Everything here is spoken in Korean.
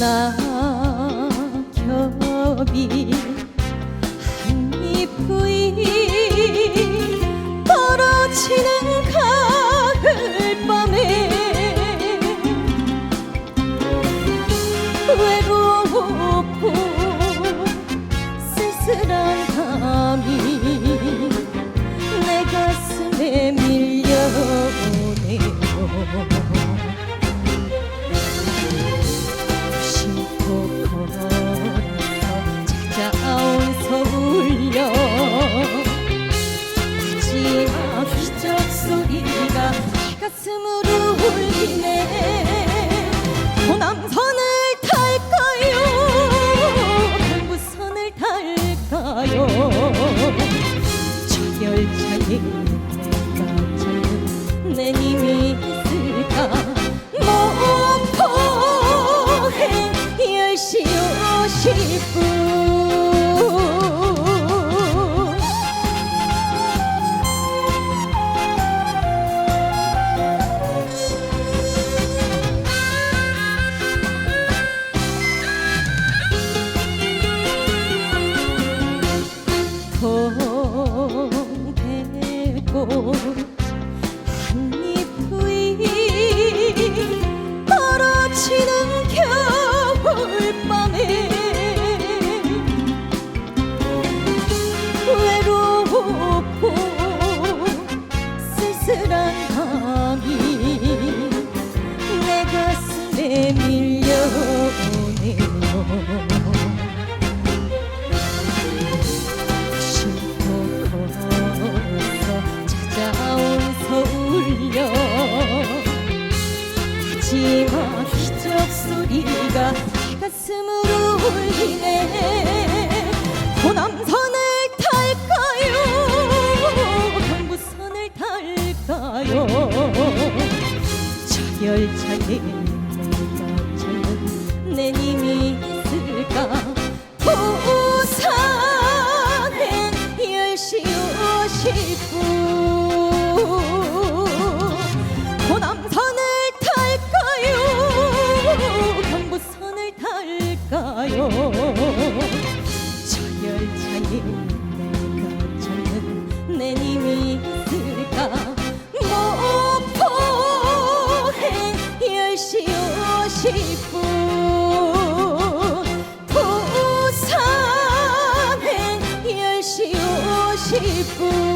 낙엽이 가슴으로 울리네. 호남선을 탈까요? 강부선을 탈까요? 저 열차에 꽃 한입 부이 떨어지는 겨울밤에 외롭고 쓸쓸한 감이 내 가슴에 밀려오네요 하지마 휘적 소리가 가슴으로 울리네. 호남선을 탈까요? 경부선을 탈까요? 저 열차에 내가 찾는 내 님이 갈까요. 저 열차에 내가 젖는 내님이 있을까? 목포행 10시 50분 부산행 10시 50분